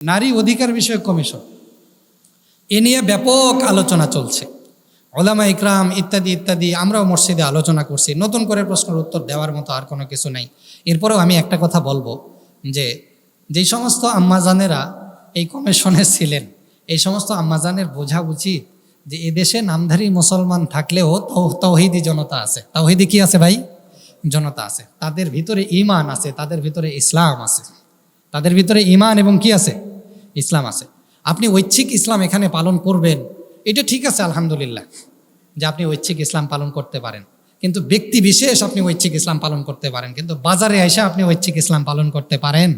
নারী অধিকার বিষয়ক কমিশন। এ নিয়ে ব্যাপক আলোচনা চলছে। ওলামা ইকরাম ইত্যাদি ইত্যাদি, আমরাও মসজিদে আলোচনা করছি। নতুন করে প্রশ্নের উত্তর দেওয়ার মতো আর কোনো কিছু নাই। এরপরেও আমি একটা কথা বলব যে, যেই সমস্ত আম্মাজানেরা এই কমিশনে ছিলেন, এই সমস্ত আম্মাজানের বোঝা উচিত যে এদেশে নামধারী মুসলমান থাকলেও তৌহিদি জনতা আছে। তৌহিদি কি আছে ভাই? জনতা আছে। তাদের ভিতরে ইমান আছে, তাদের ভিতরে ইসলাম আছে। তাদের ভিতরে ইমান এবং কি আছে? ইসলাম আছে। আপনি ঐচ্ছিক ইসলাম এখানে পালন করবেন, এটা ঠিক আছে, আলহামদুলিল্লাহ, যে আপনি ঐচ্ছিক ইসলাম পালন করতে পারেন। কিন্তু ব্যক্তি বিশেষ আপনি ঐচ্ছিক ইসলাম পালন করতে পারেন, কিন্তু বাজারে এসে আপনি ঐচ্ছিক ইসলাম পালন করতে পারেন।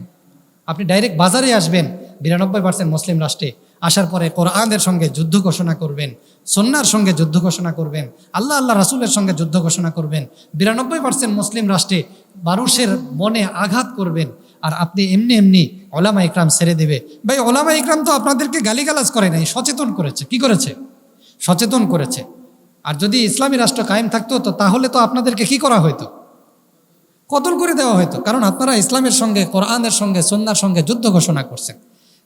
আপনি ডাইরেক্ট বাজারে আসবেন, বিরানব্বই পার্সেন্ট মুসলিম রাষ্ট্রে আসার পরে কোরআনের সঙ্গে যুদ্ধ ঘোষণা করবেন সন্ন্যার সঙ্গে যুদ্ধ ঘোষণা করবেন, আল্লাহ আল্লাহ রাসুলের সঙ্গে যুদ্ধ ঘোষণা করবেন, বিরানব্বই পার্সেন্ট মুসলিম রাষ্ট্রে মানুষের মনে আঘাত করবেন আর আপনি এমনি এমনি ওলামা ইকরাম ছেড়ে দেবে। ভাই, ওলামা ইকরাম তো আপনাদেরকে গালিগালাজ করে নাই, সচেতন করেছে। কি করেছে? সচেতন করেছে। আর যদি ইসলামী রাষ্ট্র কায়েম থাকতো, তো তাহলে তো আপনাদেরকে কি করা হতো কতল করে দেওয়া হতো কারণ আপনারা ইসলামের সঙ্গে, কোরআনের সঙ্গে সন্ন্যার সঙ্গে যুদ্ধ ঘোষণা করছেন।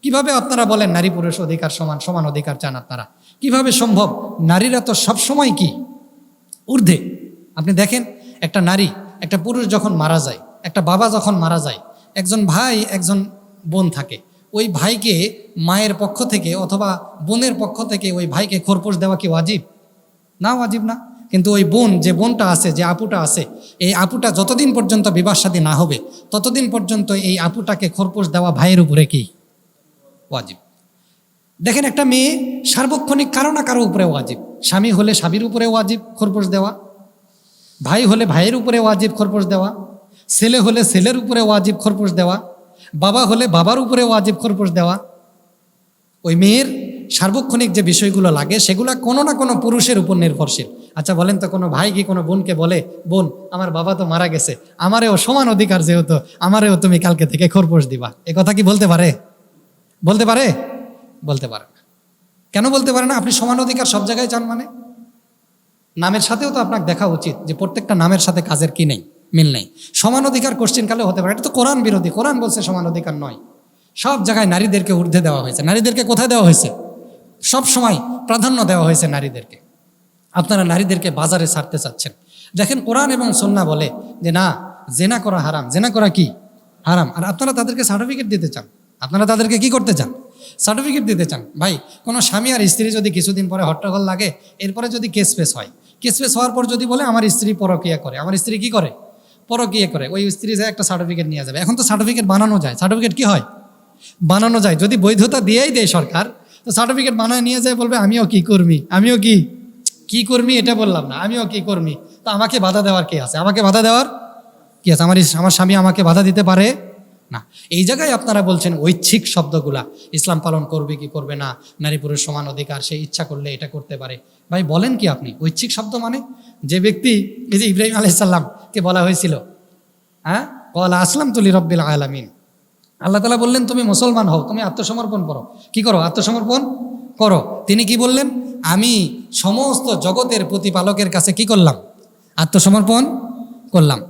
কীভাবে আপনারা বলেন, নারী পুরুষ অধিকার সমান সমান অধিকার চান আপনারা কীভাবে সম্ভব? নারীরা তো সব সময় কি? ঊর্ধ্বে। আপনি দেখেন, একটা নারী, একটা পুরুষ যখন মারা যায়, একটা বাবা যখন মারা যায় একজন ভাই, একজন বোন থাকে। ওই ভাইকে মায়ের পক্ষ থেকে অথবা বোনের পক্ষ থেকে ওই ভাইকে খোরপোশ দেওয়া কি ওয়াজিব? না ওয়াজিব না। কিন্তু ওই বোন, যে বোনটা আছে, যে আপুটা আছে, এই আপুটা যতদিন পর্যন্ত বিবাহ শাদী না হবে, ততদিন পর্যন্ত এই আপুটাকে খোরপোশ দেওয়া ভাইয়ের উপরে কি? ওয়াজিব। দেখেন, একটা মেয়ে সার্বক্ষণিক কারও না কারও উপরে ওয়াজিব। স্বামী হলে স্বামীর উপরে ওয়াজিব খোরপোশ দেওয়া। ভাই হলে ভাইয়ের উপরে ওয়াজিব খোরপোশ দেওয়া। ছেলে হলে ছেলের উপরে ওয়াজিব খরপোশ দেওয়া, বাবা হলে বাবার উপরে ওয়াজিব খরপোশ দেওয়া। ওই মেয়ের সার্বক্ষণিক যে বিষয়গুলো লাগে, সেগুলো কোনো না কোনো পুরুষের উপর নির্ভরশীল। আচ্ছা বলেন তো কোনো ভাই কি কোনো বোনকে বলে, বোন, আমার বাবা তো মারা গেছে, আমারেও সমান অধিকার যেহেতু, আমারেও তুমি কালকে থেকে খরপোশ দিবা। এ কথা কি বলতে পারে? বলতে পারে? বলতে পারে না। কেন বলতে পারে না? আপনি সমান অধিকার সব জায়গায় চান মানে? নামের সাথেও তো আপনাকে দেখা উচিত যে প্রত্যেকটা নামের সাথে কাজের কি নেই। মিল নেই। সমান অধিকার কোশ্চেন কালে হতে পারে। এটা তো কোরআন বিরোধী। কোরআন বলছে সমান অধিকার নয়। সব জায়গায় নারীদেরকে ঊর্ধ্বে দেওয়া হয়েছে। নারীদেরকে কোথায় দেওয়া হয়েছে? সব সময় প্রাধান্য দেওয়া হয়েছে নারীদেরকে। আপনারা নারীদেরকে বাজারে ছাড়তে চাচ্ছেন। দেখেন কোরআন এবং সন্না বলে যে না, জেনা করা হারাম। জেনা করা কি? হারাম। আর আপনারা তাদেরকে সার্টিফিকেট দিতে চান। আপনারা তাদেরকে কি করতে চান? সার্টিফিকেট দিতে চান। ভাই, কোনো স্বামী আর স্ত্রী যদি কিছুদিন পরে হট্টগোল লাগে, এরপরে যদি কেস পেস হয়। কেস পেস হওয়ার পর যদি বলে, আমার স্ত্রী পরকিয়া করে। আমার স্ত্রী কি করে? পরকিয়া করে, ওই স্ত্রী যায় একটা সার্টিফিকেট নিয়ে যাবে। এখন তো সার্টিফিকেট বানানো যায়। সার্টিফিকেট কি হয়? বানানো যায়। যদি বৈধতা দিয়েই দেয় সরকার, তো সার্টিফিকেট বানায় নিয়ে যায়, বলবে, আমিও কি কর্মী? আমিও কি কি কর্মী এটা বললাম না। আমিও কি কর্মী? তো আমাকে বাধা দেওয়ার কে আছে? আমাকে বাধা দেওয়ার কি আছে? আমার আমার স্বামী আমাকে বাধা দিতে পারে? না। এই জায়গায় আপনারা বলছেন ঐচ্ছিক শব্দগুলা, ইসলাম পালন করবে কি করবে না, নারী পুরুষ সমান অধিকার, সে ইচ্ছা করলে এটা করতে পারে। ভাই, বলেন কি আপনি, ঐচ্ছিক শব্দ মানে? যে ব্যক্তি, এই যে ইব্রাহিম আলাইসাল্লামকে বলা হয়েছিল হ্যাঁ? কলা আসলাম তুলি রব্বিল আলামিন। আল্লাহ তালা বললেন, তুমি মুসলমান হও, তুমি আত্মসমর্পণ করো। কি করো? আত্মসমর্পণ করো। তিনি কি বললেন? আমি সমস্ত জগতের প্রতিপালকের কাছে কি করলাম? আত্মসমর্পণ করলাম।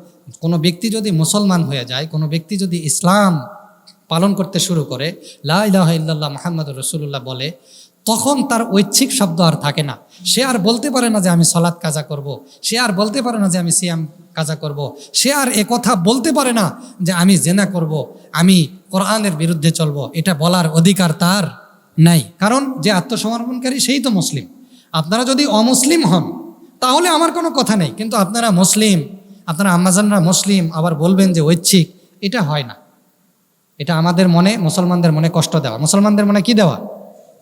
কোনো ব্যক্তি যদি মুসলমান হয়ে যায়, কোনো ব্যক্তি যদি ইসলাম পালন করতে শুরু করে, লা ইলাহা ইল্লাল্লাহ মোহাম্মদ রসুল্লাহ বলে, তখন তার ঐচ্ছিক শব্দ আর থাকে না সে আর বলতে পারে না যে আমি সলাৎ কাজা করব। সে আর বলতে পারে না যে আমি সিয়াম কাজা করব। সে আর এ কথা বলতে পারে না যে আমি জেনা করব। আমি কোরআনের বিরুদ্ধে চলবো এটা বলার অধিকার তার নাই কারণ যে আত্মসমর্পণকারী সেই তো মুসলিম আপনারা যদি অমুসলিম হন, তাহলে আমার কোনো কথা নেই কিন্তু আপনারা মুসলিম আপনারা আম্মাজানরা মুসলিম আবার বলবেন যে ঐচ্ছিক, এটা হয় না। এটা আমাদের মনে, মুসলমানদের মনে কষ্ট দেওয়া। মুসলমানদের মনে কি দেওয়া?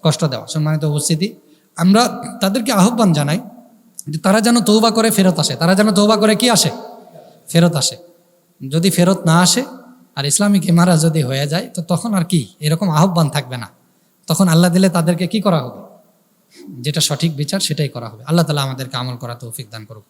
কষ্ট দেওয়া। সম্মানিত উপস্থিতি, আমরা তাদেরকে আহ্বান জানাই যে তারা যেন তৌবা করে ফেরত আসে। তারা যেন তৌবা করে কি আসে? ফেরত আসে। যদি ফেরত না আসে আর ইসলামিক ইমারা যদি হয়ে যায়, তো তখন আর কি? এরকম আহ্বান থাকবে না। তখন আল্লাহ দিলে তাদেরকে কি করা হবে? যেটা সঠিক বিচার, সেটাই করা হবে। আল্লাহ তালা আমাদেরকে আমল করা তৌফিক দান করুক।